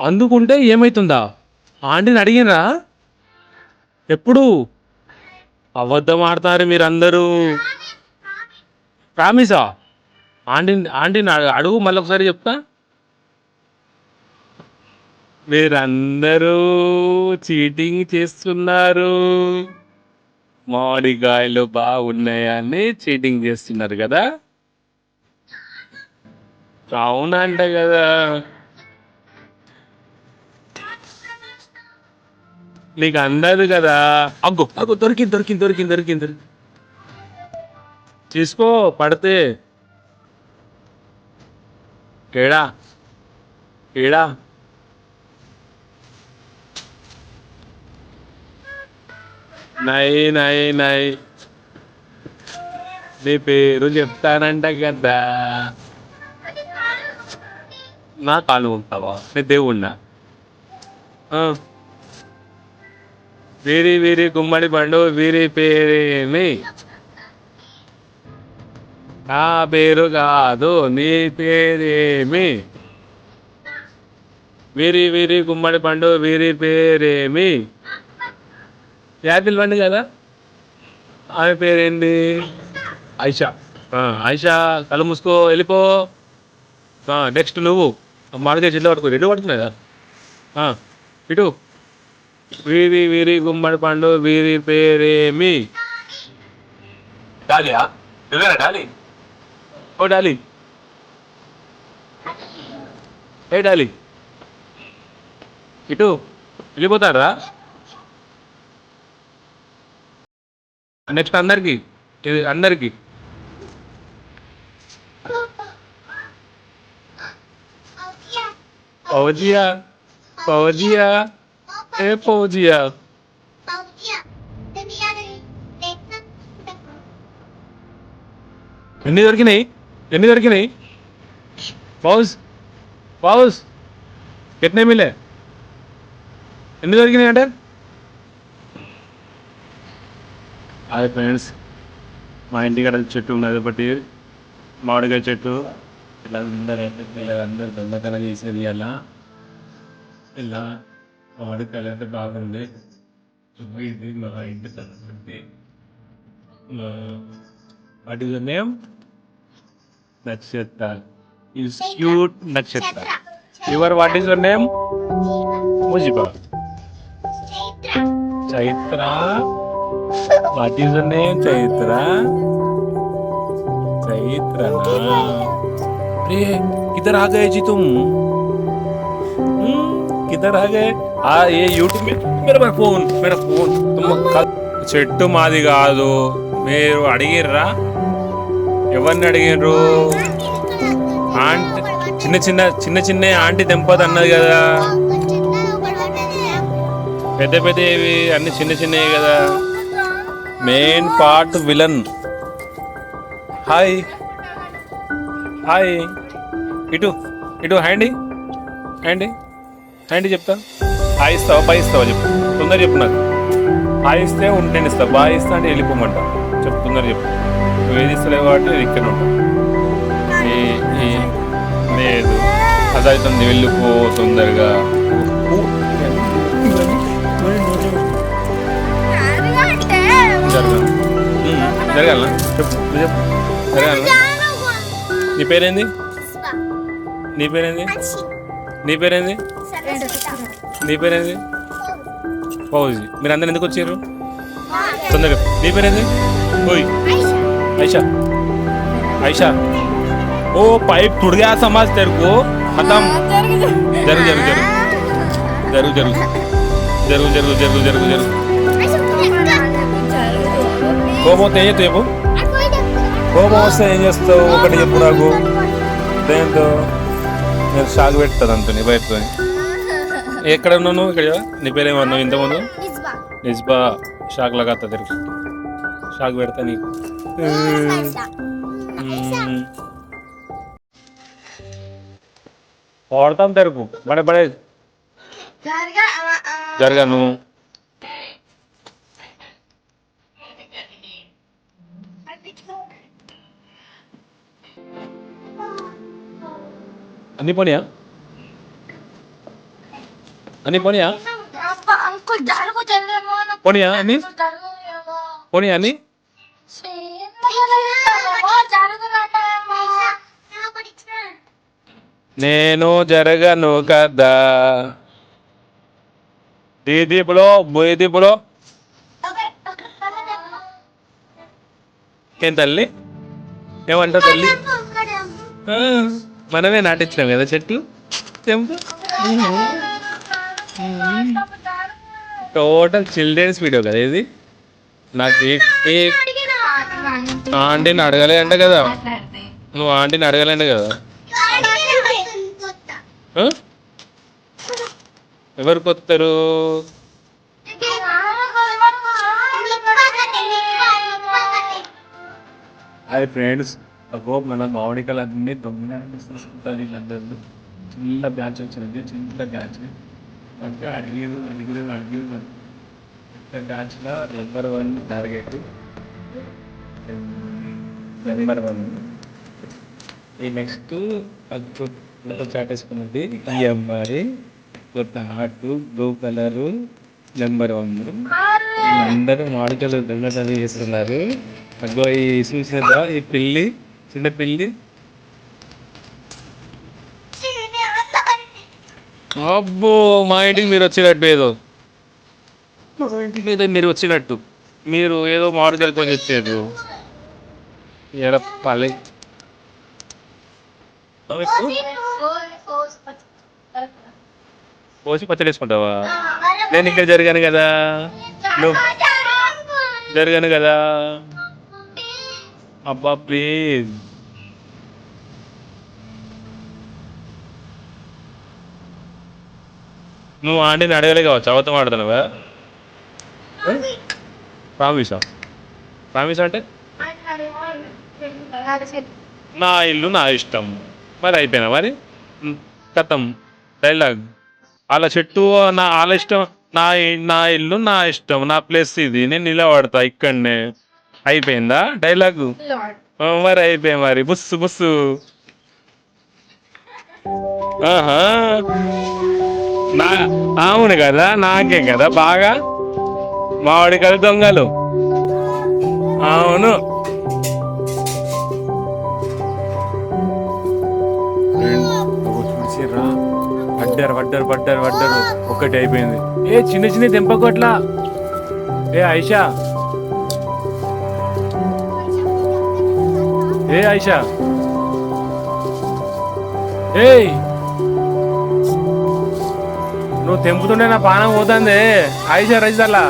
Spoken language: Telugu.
అందుకుంటే ఏమవుతుందా ఆంటీని అడిగినరా? ఎప్పుడు? అబద్ధం ఆడతారు మీరందరూ. ప్రామిసా? ఆంటీని ఆంటీని అడుగు మళ్ళీ ఒకసారి చెప్తా. మీరందరూ చీటింగ్ చేస్తున్నారు. మామిడికాయలు బాగున్నాయని చీటింగ్ చేస్తున్నారు కదా? అవునంట కదా. నీకు అందదు కదా. అగ్గు. అగ్గు దొరికింది దొరికింది దొరికింది దొరికింది. తీసుకో పడితే. కేడా కేడా. నై నై నై. నీ పేరు చెప్తానంట కదా. నా కాలు ఉంటావా నీ దేవుణ్ణా? ఆ. వీరి వీరి గుమ్మడి పండు వీరి పేరేమి? నా పేరు కాదు నీ పేరేమి? వీరి వీరి గుమ్మడి పండు వీరి పేరేమి? యాపిల్ పండు కదా? ఆమె పేరేంటి ఐషా. ఆ, ఐషా కళ్ళు మూసుకో వెళ్ళిపో. నెక్స్ట్ నువ్వు. మామిడికాయ చెట్లు పట్టుకో. రెండు పట్టుకున్నాయి కదా ఇటు. వీరి వీరి గుమ్మడి పండు వీరి పేరేమి? డాలియా? నువ్వేనా డాలి? ఓ డాలి. ఏ డాలి? ఇటు వెళ్ళిపోతారా? నెక్స్ట్ అందరికి ఇది అందరికి. పౌజియా. పౌజియా ఏ పౌజియా ఎన్ని దొరికినాయి? ఎన్ని దొరికినాయి? పౌజ్ పౌజ్ కిట్నే మిలే ఎన్ని దొరికినాయి అంటే? హాయ్ ఫ్రెండ్స్ మా ఇంటికాడ చెట్టు ఉన్నది ఒకటి మామిడికాయ చెట్టు ఇలా అందరూ పిల్లలందరూ అందరు దొంగతనం చేసేది అలా. ఇలా మామిడికాయలు అంటే బాగుంది ఇది మా ఇంటి తరఫుంది what is the name Nakshatra is cute Nakshatra your what is your name Mujiba Chaitra what is your name Chaitra Chaitra अरे किधर आ गए जी तुम हम्म, किधर आ गए ఆ ఏ యూట్యూబ్ मेरा मेरा फोन मेरा फोन तुम कल- చెట్టు మాది కాదు మీరు అడిగిర్రా ఎవరిని అడిగిర్రు ఆంటీ చిన్న చిన్న చిన్న చిన్న ఆంటీ తెంపదు అన్నది కదా పెద్ద పెద్దవి అన్ని చిన్న చిన్నవి కదా main part villain hi hi ఇటు ఇటు హ్యాండీ హ్యాండీ హ్యాండీ చెప్తా? హాయ్ ఇస్తావా బాయ్ ఇస్తావా చెప్పు. తొందర చెప్పు నాకు. హాయ్ ఇస్తే ఉంటేనే ఇస్తా. బాయ్ ఇస్తా అంటే వెళ్ళిపోమంటా. చెప్పు తొందర చెప్పు. నువ్వు ఏది ఇస్తలేవు కాబట్టి నేను ఇక్కడ ఉంటా. ఏ- ఏ- లేదు. అదవుతుంది వెళ్ళిపో తొందరగా. జరగాలి. చెప్పు చెప్పు. జరగాలనా? నీ పేరేంది? నీ పేరేంది? నీ పేరేంది? నీ పేరేంది ఫౌజీ మీరు అందరు ఎందుకు వచ్చారు తొందరగా నీ పేరేంది ఓయ్ ఐషా ఐషా ఓ పైప్ टूट गया समझ तेरे को खत्म जरूर जरूर जरूर जरूर जरूर जरूर जरूर जरूर जरूर जरूर కోపం వస్తే ఏం చెప్పు కోపం వస్తే ఏం చేస్తావు ఒకటి చెప్పు నాకు దేంతో నేను షాక్ పెడతాను అంత నీ బయటతో ఎక్కడ ఉన్నావు నువ్వు ఇక్కడ? నీ పేరు ఏమన్నావు ఇంతకుముందు? నిజ్బా. షాక్ లాగా తిరిగి. షాక్ పెడతా నీకు. మ్మ్. కొడతాం తెరుకు బడే బడే. జరగను అన్ని పోనీయా? అని పోనీయా పోనీయా అని jago ya పోనీ అని నేను జరగను కదా. దీది ఇప్పుడు బోయిది ఇప్పుడు ఏం తల్లి? ఏమంటావు తల్లి? మనమే నాటించినాం కదా చెట్లు. తెంపు. టోటల్ చిల్డ్రన్స్ వీడియో కదా ఇది? నాకు ఈ- ఆంటీని అడగలేంట కదా. నువ్వు ఆంటీని అడగలేంట కదా. ఎవరు కొత్తరు? అది ఫ్రెండ్స్ అబ్బో మన మామిడికాయలు అన్ని దొంగ చిన్న బ్యాచ్ వచ్చినది చిన్న బ్యాచ్. అంటే అడిగిరు అడిగిరు అడిగిరు బ్యాచ్లో number one target number one ఈ నెక్స్ట్ అద్భుత చాటేసుకున్నది ఈ అమ్మాయి. కొత్త heart blue colour number one అందరూ మామిడికాయలు దొంగతనం చేస్తున్నారు. అగ్గో ఈ చూసేదా ఈ పిల్లి చిన్న పిల్లి. అబ్బో మా ఇంటికి మీరు వచ్చినట్టు ఏదో. మా ఇంటికి. మీద మీరు వచ్చినట్టు. మీరు ఏదో మామిడికాయలు కొని వచ్చారు ఎడ పల్లె. పోసి పచ్చడి వేసుకుంటావా? నేను ఇక్కడ జరిగాను కదా. నువ్వు జరిగాను కదా. అబ్బా ప్లీజ్. నువ్వు ఆంటీని అడగలే కావచ్చు అవతం ఆడుతున్నావా ప్రామిసా? ప్రామిస్ అంటే? నా ఇల్లు నా ఇష్టం. మరి అయిపోయినా మరి? కథం డైలాగ్. వాళ్ళ చెట్టు నా వాళ్ళ ఇష్టం నా నా ఇల్లు నా ఇష్టం నా ప్లేస్ ఇది నేను నిలబడతా ఇక్కడనే. అయిపోయిందా డైలాగ్? మరి అయిపోయి మరి. బుస్సు బుస్సు. ఆహా. నా అవును కదా నాకే కదా బాగా? మామిడికాయలు దొంగలు. అవును. పడ్డారు పడ్డారు పడ్డారు పడ్డారు. ఒక్కటి అయిపోయింది. ఏ చిన్న చిన్న తెంపకొట్లా. ఏ ఐషా ఏ ఐషా ఏయ్ నువ్వు తెంపుతుంటే నా పానం పోతుంది. రైస్ అలా